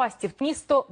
Белфастів, місто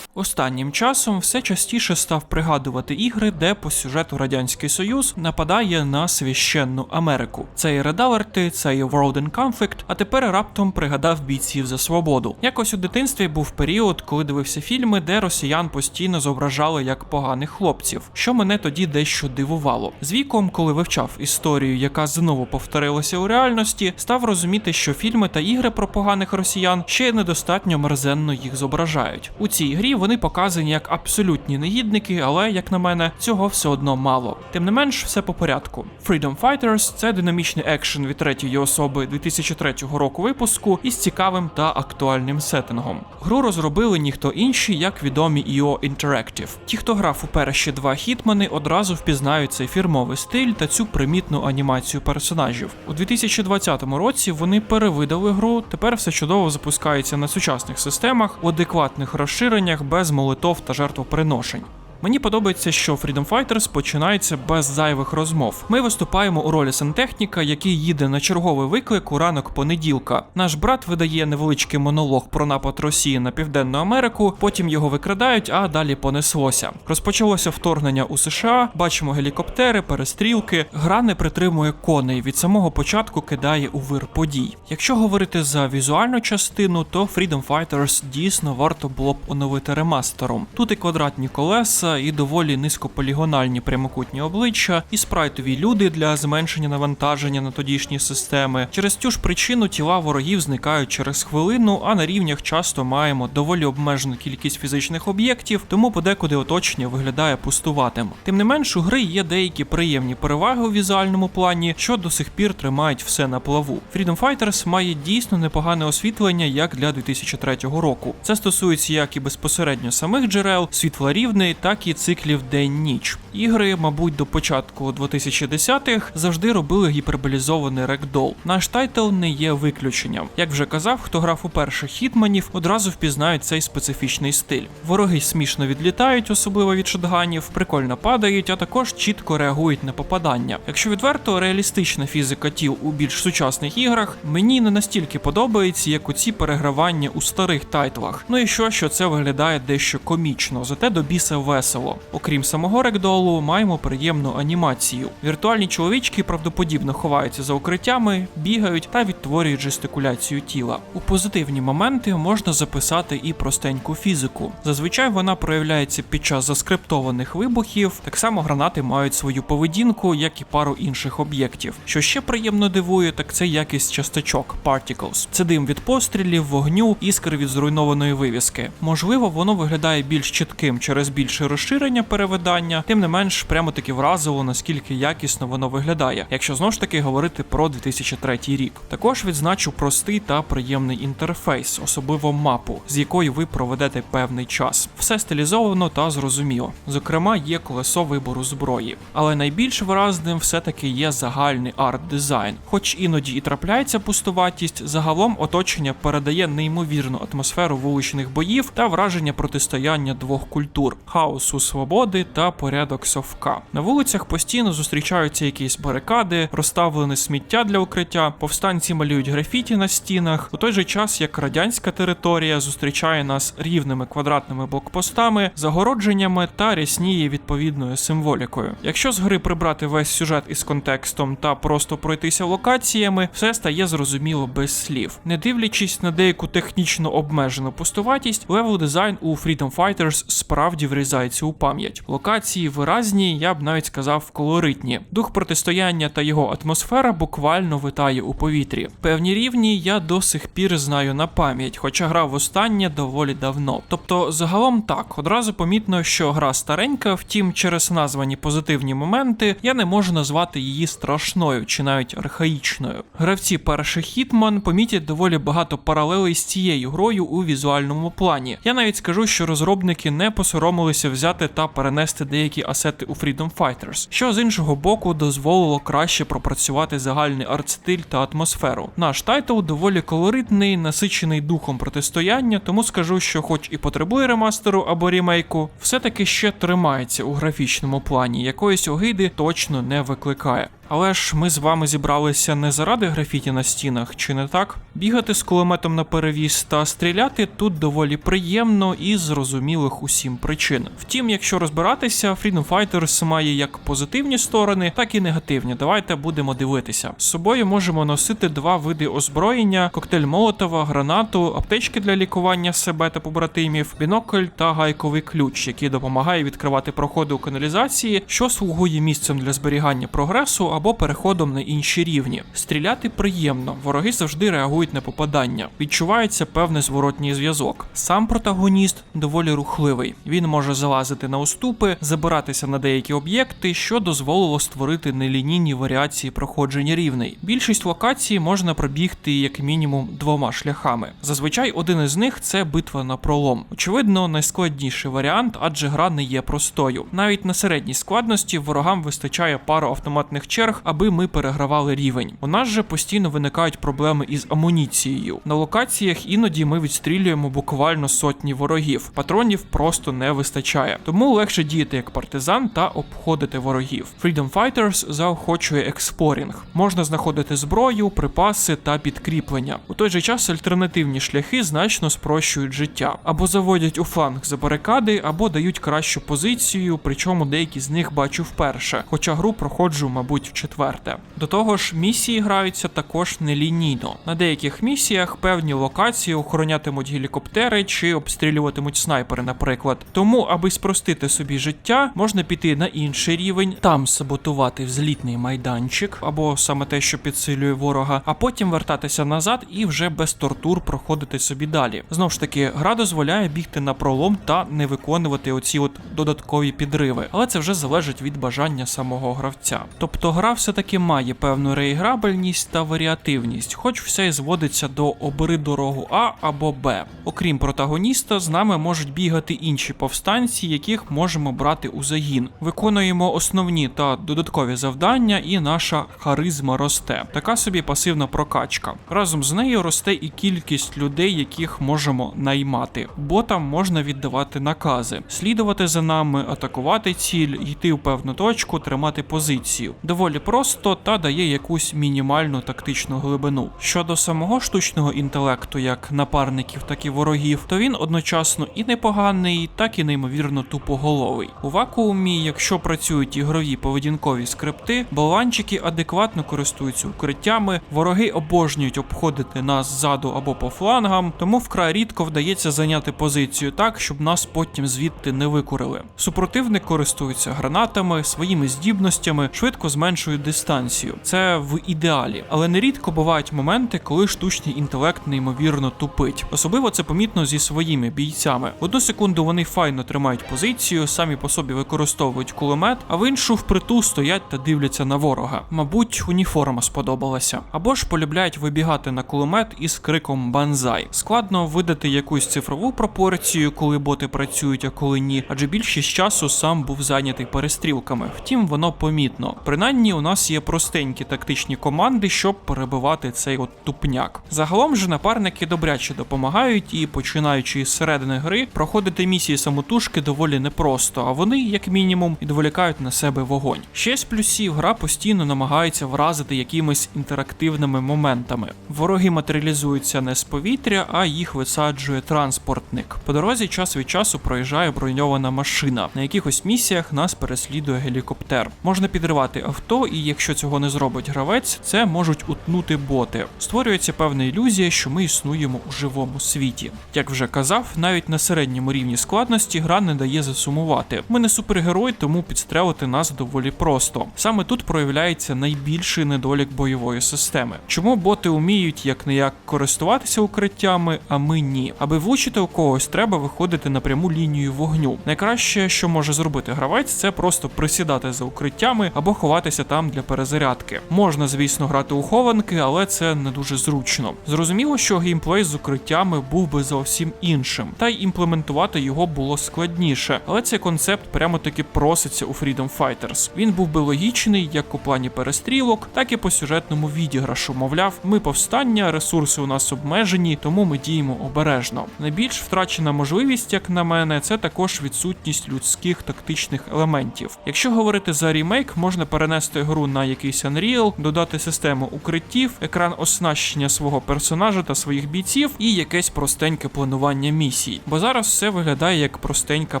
Останнім часом все частіше став пригадувати ігри, де по сюжету Радянський Союз нападає на священну Америку. Це і Red Alert, це і World in Conflict, а тепер раптом пригадав бійців за свободу. Якось у дитинстві був період, коли дивився фільми, де росіян постійно зображали як поганих хлопців, що мене тоді дещо дивувало. З віком, коли вивчав історію, яка знову повторилася у реальності, став розуміти, що фільми та ігри про поганих росіян ще недостатньо мерзенно їх зображають. У цій грі вони показані як абсолютні негідники, але як на мене, цього все одно мало. Тим не менш, все по порядку. Freedom Fighters – це динамічний екшен від третьої особи 2003 року випуску із цікавим та актуальним сеттингом. Гру розробили ніхто інші, як відомі EO Interactive. Ті, хто грав у перші два хітмани, одразу впізнають цей фірмовий стиль та цю примітну анімацію персонажів. У 2020 році вони перевидали гру. Тепер все чудово запускається на сучасних системах у адекватних розширеннях без молитов та жертвоприношень. Мені подобається, що Freedom Fighters починається без зайвих розмов. Ми виступаємо у ролі сантехніка, який їде на черговий виклик у ранок понеділка. Наш брат видає невеличкий монолог про напад Росії на Південну Америку, потім його викрадають, а далі понеслося. Розпочалося вторгнення у США, бачимо гелікоптери, перестрілки. Гра не притримує коней від самого початку кидає у вир подій. Якщо говорити за візуальну частину, то Freedom Fighters дійсно варто було б оновити ремастером. Тут і квадратні колеса, і доволі низькополігональні прямокутні обличчя, і спрайтові люди для зменшення навантаження на тодішні системи. Через цю ж причину тіла ворогів зникають через хвилину, а на рівнях часто маємо доволі обмежену кількість фізичних об'єктів, тому подекуди оточення виглядає пустуватим. Тим не менш, у гри є деякі приємні переваги у візуальному плані, що до сих пір тримають все на плаву. Freedom Fighters має дійсно непогане освітлення як для 2003 року. Це стосується як і безпосередньо самих джерел, світла рівний, так і циклів день-ніч. Ігри, мабуть, до початку 2010-х завжди робили гіперболізований рекдол. Наш тайтл не є виключенням. Як вже казав, хто грав у перших хітманів, одразу впізнають цей специфічний стиль. Вороги смішно відлітають, особливо від шотганів, прикольно падають, а також чітко реагують на попадання. Якщо відверто, реалістична фізика тіл у більш сучасних іграх мені не настільки подобається, як оці перегравання у старих тайтлах. Ну і що, що це виглядає дещо комічно, зате до біса весело. Окрім самого рекдолу, маємо приємну анімацію. Віртуальні чоловічки правдоподібно ховаються за укриттями, бігають та відтворюють жестикуляцію тіла. У позитивні моменти можна записати і простеньку фізику. Зазвичай вона проявляється під час заскриптованих вибухів. Так само гранати мають свою поведінку, як і пару інших об'єктів. Що ще приємно дивує, так це якість часточок particles. Це дим від пострілів, вогню, іскри від зруйнованої вивіски. Можливо, воно виглядає більш чітким через більше розширення перевидання, тим не менш, прямо таки вразило, наскільки якісно воно виглядає, якщо знову ж таки говорити про 2003 рік. Також відзначу простий та приємний інтерфейс, особливо мапу, з якою ви проведете певний час. Все стилізовано та зрозуміло. Зокрема, є колесо вибору зброї. Але найбільш виразним все-таки є загальний арт-дизайн. Хоч іноді і трапляється пустуватість, загалом оточення передає неймовірну атмосферу вуличних боїв та враження протистояння двох культур хаосу свободи та порядок совка. На вулицях постійно зустрічаються якісь барикади, розставлене сміття для укриття, повстанці малюють графіті на стінах, у той же час як радянська територія зустрічає нас рівними квадратними блокпостами, загородженнями та рясніє відповідною символікою. Якщо з гри прибрати весь сюжет із контекстом та просто пройтися локаціями, все стає зрозуміло без слів. Не дивлячись на деяку технічно обмежену пустуватість, левел дизайн у Freedom Fighters справді врізається у пам'ять. Локації виразні, я б навіть сказав, колоритні. Дух протистояння та його атмосфера буквально витає у повітрі. Певні рівні я до сих пір знаю на пам'ять, хоча грав востаннє доволі давно. Тобто, загалом так, одразу помітно, що гра старенька, втім, через названі позитивні моменти я не можу назвати її страшною чи навіть архаїчною. Гравці перших Hitman помітять доволі багато паралелей з цією грою у візуальному плані. Я навіть скажу, що розробники не посоромилися взяти та перенести деякі асети у Freedom Fighters, що з іншого боку дозволило краще пропрацювати загальний арт-стиль та атмосферу. Наш тайтл доволі колоритний, насичений духом протистояння, тому скажу, що, хоч і потребує ремастеру або рімейку, все-таки ще тримається у графічному плані, якоїсь огиди точно не викликає. Але ж ми з вами зібралися не заради графіті на стінах, чи не так? Бігати з кулеметом на перевіз та стріляти тут доволі приємно і зрозумілих усім причин. Втім, якщо розбиратися, Freedom Fighters має як позитивні сторони, так і негативні. Давайте будемо дивитися. З собою можемо носити два види озброєння: коктейль Молотова, гранату, аптечки для лікування себе та побратимів, бінокль та гайковий ключ, який допомагає відкривати проходи у каналізації, що слугує місцем для зберігання прогресу або переходом на інші рівні. Стріляти приємно, вороги завжди реагують на попадання. Відчувається певний зворотній зв'язок. Сам протагоніст доволі рухливий. Він може залазити на уступи, забиратися на деякі об'єкти, що дозволило створити нелінійні варіації проходження рівней. Більшість локацій можна пробігти як мінімум двома шляхами. Зазвичай один із них це битва на пролом. Очевидно, найскладніший варіант, адже гра не є простою. Навіть на середній складності ворогам вистачає пару автоматних черг, аби ми перегравали рівень. У нас же постійно виникають проблеми із амуніцією. На локаціях іноді ми відстрілюємо буквально сотні ворогів. Патронів просто не вистачає. Тому легше діяти як партизан та обходити ворогів. Freedom Fighters заохочує експлорінг. Можна знаходити зброю, припаси та підкріплення. У той же час альтернативні шляхи значно спрощують життя або заводять у фланг за барикади, або дають кращу позицію, причому деякі з них бачу вперше, хоча гру проходжу, мабуть, четверте. До того ж, місії граються також нелінійно. На деяких місіях певні локації охоронятимуть гелікоптери чи обстрілюватимуть снайпери, наприклад. Тому, аби спростити собі життя, можна піти на інший рівень, там саботувати взлітний майданчик, або саме те, що підсилює ворога, а потім вертатися назад і вже без тортур проходити собі далі. Знову ж таки, гра дозволяє бігти на пролом та не виконувати оці от додаткові підриви, але це вже залежить від бажання самого гравця. Тобто гра все-таки має певну реіграбельність та варіативність, хоч все і зводиться до обери дорогу А або Б. Окрім протагоніста, з нами можуть бігати інші повстанці, яких можемо брати у загін. Виконуємо основні та додаткові завдання, і наша харизма росте. Така собі пасивна прокачка. Разом з нею росте і кількість людей, яких можемо наймати. Ботам можна віддавати накази, слідувати за нами, атакувати ціль, йти в певну точку, тримати позицію. Доволі просто та дає якусь мінімальну тактичну глибину. Щодо самого штучного інтелекту, як напарників, так і ворогів, то він одночасно і непоганий, так і неймовірно тупоголовий. У вакуумі, якщо працюють ігрові поведінкові скрипти, болванчики адекватно користуються укриттями, вороги обожнюють обходити нас ззаду або по флангам, тому вкрай рідко вдається зайняти позицію так, щоб нас потім звідти не викурили. Супротивник користується гранатами, своїми здібностями, швидко зменшують дистанцію. Це в ідеалі, але нерідко бувають моменти, коли штучний інтелект неймовірно тупить. Особливо це помітно зі своїми бійцями. В одну секунду вони файно тримають позицію, самі по собі використовують кулемет, а в іншу впритул стоять та дивляться на ворога. Мабуть, уніформа сподобалася. Або ж полюбляють вибігати на кулемет із криком банзай. Складно видати якусь цифрову пропорцію, коли боти працюють, а коли ні, адже більшість часу сам був зайнятий перестрілками. Втім, воно помітно. Принаймні, у нас є простенькі тактичні команди, щоб перебивати цей от тупняк. Загалом же напарники добряче допомагають і, починаючи з середини гри, проходити місії самотужки доволі непросто, а вони, як мінімум, відволікають на себе вогонь. Ще з плюсів гра постійно намагається вразити якимись інтерактивними моментами. Вороги матеріалізуються не з повітря, а їх висаджує транспортник. По дорозі час від часу проїжджає броньована машина. На якихось місіях нас переслідує гелікоптер. Можна підривати авто, і якщо цього не зробить гравець, це можуть утнути боти. Створюється певна ілюзія, що ми існуємо у живому світі. Як вже казав, навіть на середньому рівні складності гра не дає засумувати. Ми не супергерой, тому підстрелити нас доволі просто. Саме тут проявляється найбільший недолік бойової системи. Чому боти вміють як не як користуватися укриттями, а ми ні. Аби влучити у когось, треба виходити на пряму лінію вогню. Найкраще, що може зробити гравець, це просто присідати за укриттями або ховатися там для перезарядки. Можна, звісно, грати у хованки, але це не дуже зручно. Зрозуміло, що геймплей з укриттями був би зовсім іншим, та й імплементувати його було складніше. Але цей концепт прямо таки проситься у Freedom Fighters. Він був би логічний як у плані перестрілок, так і по сюжетному відіграшу. Мовляв, ми повстання, ресурси у нас обмежені, тому ми діємо обережно. Найбільш втрачена можливість, як на мене, це також відсутність людських тактичних елементів. Якщо говорити за ремейк, можна перенести перенести гру на якийсь Unreal, додати систему укриттів, екран оснащення свого персонажа та своїх бійців і якесь простеньке планування місій. Бо зараз все виглядає як простенька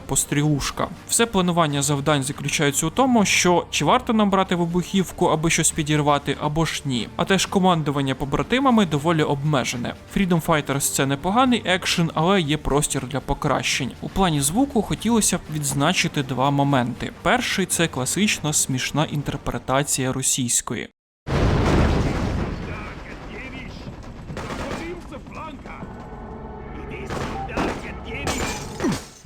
пострілушка. Все планування завдань заключається у тому, що чи варто нам брати вибухівку, аби щось підірвати, або ж ні. А теж командування побратимами доволі обмежене. Freedom Fighters це непоганий екшен, але є простір для покращень. У плані звуку хотілося б відзначити два моменти. Перший це класична смішна інтерпретація російської. Сюди, Кадєвіч!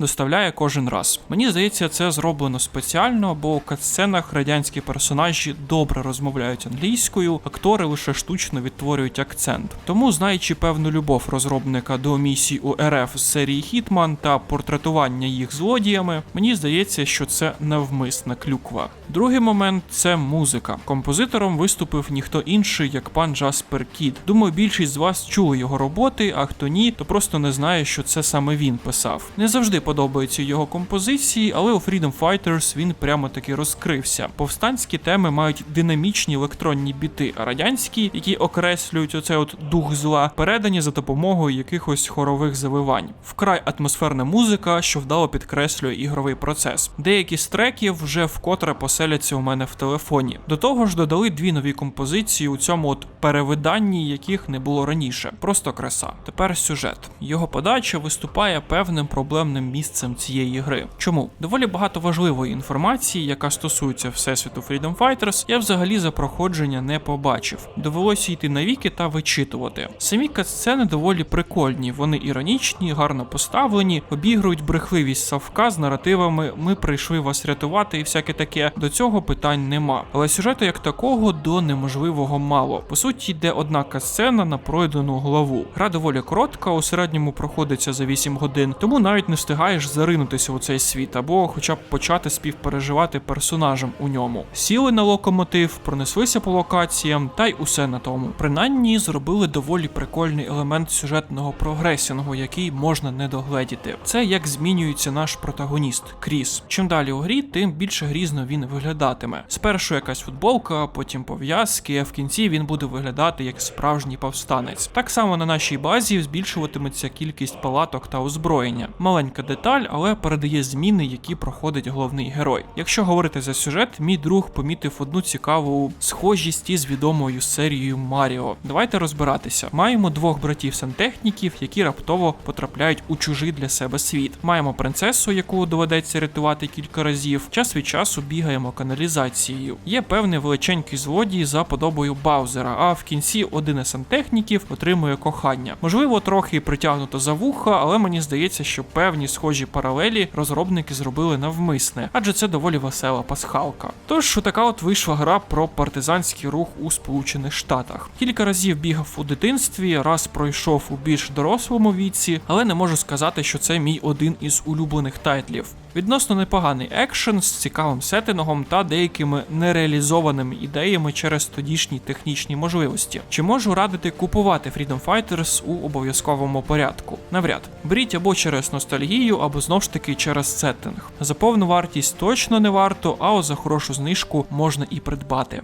доставляє кожен раз. Мені здається, це зроблено спеціально, бо у катсценах радянські персонажі добре розмовляють англійською, актори лише штучно відтворюють акцент. Тому, знаючи певну любов розробника до місій у РФ з серії Хітман та портретування їх злодіями, мені здається, що це навмисна клюква. Другий момент це музика. Композитором виступив ніхто інший, як пан Джаспер Кід. Думаю, більшість з вас чули його роботи, а хто ні, то просто не знає, що це саме він писав. Не завжди подобаються його композиції, але у Freedom Fighters він прямо таки розкрився. Повстанські теми мають динамічні електронні біти, а радянські, які окреслюють оцей от дух зла, передані за допомогою якихось хорових завивань. Вкрай атмосферна музика, що вдало підкреслює ігровий процес. Деякі з треків вже вкотре поселяться у мене в телефоні. До того ж, додали дві нові композиції у цьому от перевиданні, яких не було раніше. Просто краса. Тепер сюжет. Його подача виступає певним проблемним місцем цієї гри. Чому? Доволі багато важливої інформації, яка стосується всесвіту Freedom Fighters, я взагалі за проходження не побачив. Довелося йти на віки та вичитувати. Самі катсцени доволі прикольні, вони іронічні, гарно поставлені, обігрують брехливість Савка з наративами Ми прийшли вас рятувати і всяке таке. До цього питань нема. Але сюжету як такого до неможливого мало. По суті, йде одна катсцена на пройдену главу. Гра доволі коротка, у середньому проходиться за 8 годин, тому навіть не встигаєш заринутися у цей світ, або хоча б почати співпереживати персонажем у ньому. Сіли на локомотив, пронеслися по локаціям, та й усе на тому. Принаймні зробили доволі прикольний елемент сюжетного прогресінгу, який можна не догледіти. Це як змінюється наш протагоніст Кріс. Чим далі у грі, тим більше грізно він виглядатиме. Спершу якась футболка, потім пов'язки, а в кінці він буде виглядати як справжній повстанець. Так само на нашій базі збільшуватиметься кількість палаток та озброєння. Маленька деталь, але передає зміни, які проходить головний герой. Якщо говорити за сюжет, мій друг помітив одну цікаву схожість із відомою серією Маріо. Давайте розбиратися. Маємо двох братів сантехніків, які раптово потрапляють у чужий для себе світ. Маємо принцесу, яку доведеться рятувати кілька разів. Час від часу бігаємо каналізацією. Є певний величенький злодій за подобою Баузера, а в кінці один із сантехніків отримує кохання. Можливо, трохи притягнуто за вуха, але мені здається, що певні схожі паралелі розробники зробили навмисне, адже це доволі весела пасхалка. Тож така от вийшла гра про партизанський рух у Сполучених Штатах. Кілька разів бігав у дитинстві, раз пройшов у більш дорослому віці, але не можу сказати, що це мій один із улюблених тайтлів. Відносно непоганий екшен з цікавим сеттингом та деякими нереалізованими ідеями через тодішні технічні можливості. Чи можу радити купувати Freedom Fighters у обов'язковому порядку? Навряд беріть або через ностальгію, або знов ж таки через сеттинг. За повну вартість точно не варто, а за хорошу знижку можна і придбати.